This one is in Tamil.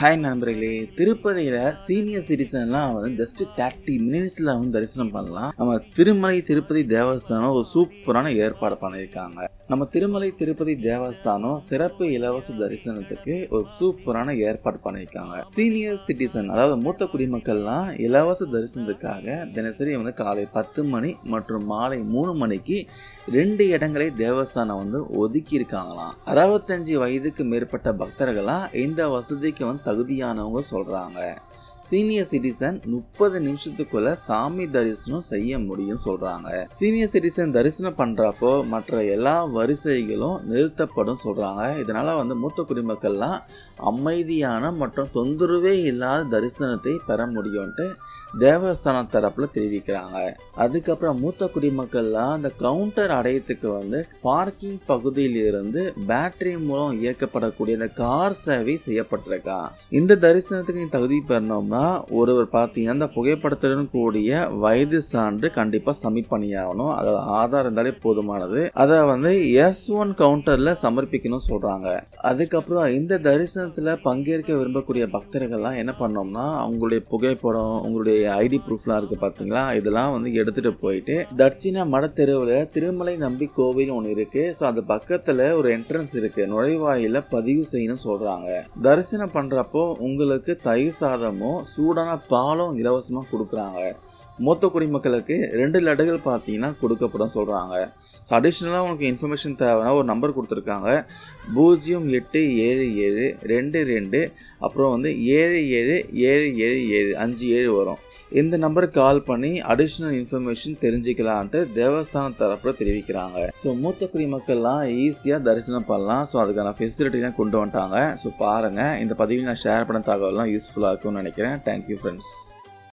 ஹாய் நண்பர்களே. திருப்பதியில சீனியர் சிட்டிசன்லாம் வந்து ஜஸ்ட் தேர்ட்டி மினிட்ஸ்ல வந்து தரிசனம் பண்ணலாம். நம்ம திருமலை திருப்பதி தேவஸ்தானம் ஒரு சூப்பரான ஏற்பாடு பண்ணியிருக்காங்க. நம்ம திருமலை திருப்பதி தேவஸ்தானம் சிறப்பு இலவச தரிசனத்துக்கு ஒரு சூப்பரான ஏற்பாடு பண்ணியிருக்காங்க. சீனியர் சிட்டிசன் அதாவது மூத்த குடிமக்கள்லாம் இலவச தரிசனத்துக்காக தினசரி வந்து காலை பத்து மணி மற்றும் மாலை மூணு மணிக்கு ரெண்டு இடங்களை தேவஸ்தானம் வந்து ஒதுக்கி இருக்காங்களாம் அறுபத்தஞ்சு வயதுக்கு மேற்பட்ட பக்தர்களாக இந்த வசதிக்கு வந்து தகுதியானவங்க சொல்கிறாங்க சீனியர் சிட்டிசன் முப்பது நிமிஷத்துக்குள்ள சாமி தரிசனம் செய்ய முடியும் சொல்றாங்க. சீனியர் சிட்டிசன் தரிசனம் பண்றப்போ மற்ற எல்லா வரிசைகளும் நிறுத்தப்படும் சொல்றாங்க. இதனால வந்து மூத்த குடிமக்கள்லாம் அமைதியான மற்றும் தொந்தரவே இல்லாத தரிசனத்தை பெற முடியும்ட்டு தேவஸ்தானம் தரப்புல தெரிவிக்கிறாங்க. அதுக்கப்புறம் மூத்த குடிமக்கள்லாம் அந்த கவுண்டர் அடையத்துக்கு வந்து பார்க்கிங் பகுதியில் இருந்து பேட்டரி மூலம் இயக்கப்படக்கூடிய அந்த கார் சேவை செய்யப்பட்டிருக்கா. இந்த தரிசனத்துக்கு நீ தகுதி பெறணும்னா ஒருவர் பார்த்தீங்கன்னா அந்த புகைப்படத்துடன் கூடிய வயது சான்று கண்டிப்பாக சப்மிட் பண்ணியாகணும். அதாவது ஆதார் இருந்தாலே போதுமானது. அதை வந்து எஸ் ஒன் கவுண்டரில் சமர்ப்பிக்கணும் சொல்கிறாங்க அதுக்கப்புறம் இந்த தரிசனத்தில் பங்கேற்க விரும்பக்கூடிய பக்தர்கள்லாம் என்ன பண்ணோம்னா அவங்களுடைய புகைப்படம் உங்களுடைய ஐடி ப்ரூஃப்லாம் இருக்குது பார்த்தீங்களா இதெல்லாம் வந்து எடுத்துகிட்டு போயிட்டு தட்சிண மடத்தெருவில் திருமலை நம்பி கோவில் ஒன்று இருக்குது ஸோ அது பக்கத்தில் ஒரு என்ட்ரன்ஸ் இருக்குது நுழைவாயில பதிவு செய்யணும்னு சொல்கிறாங்க தரிசனம் பண்ணுறப்போ உங்களுக்கு தயிர் சாதமும் சூடான பாலும் இலவசமாக கொடுக்குறாங்க. மூத்த குடிமக்களுக்கு ரெண்டு லட்டுகள் பார்த்தீங்கன்னா கொடுக்கப்படும் சொல்கிறாங்க ஸோ அடிஷ்னலாக உங்களுக்கு இன்ஃபர்மேஷன் தேவைன்னா ஒரு நம்பர் கொடுத்துருக்காங்க. பூஜ்ஜியம் எட்டு ஏழு ஏழு ரெண்டு ரெண்டு அப்புறம் வந்து ஏழு ஏழு ஏழு ஏழு ஏழு அஞ்சு ஏழு வரும். இந்த நம்பருக்கு கால் பண்ணி அடிஷ்னல் இன்ஃபர்மேஷன் தெரிஞ்சுக்கலான்ட்டு தேவஸ்தான தரப்பில் தெரிவிக்கிறாங்க. ஸோ மூத்த குடிமக்கள்லாம் ஈஸியாக தரிசனம் பண்ணலாம். ஸோ அதுக்கான ஃபெசிலிட்டிலாம் கொண்டு வந்துட்டாங்க. ஸோ பாருங்கள் இந்த பதிவில் நான் ஷேர் பண்ண தகவலாம் யூஸ்ஃபுல்லாக இருக்கும்னு நினைக்கிறேன். Thank you friends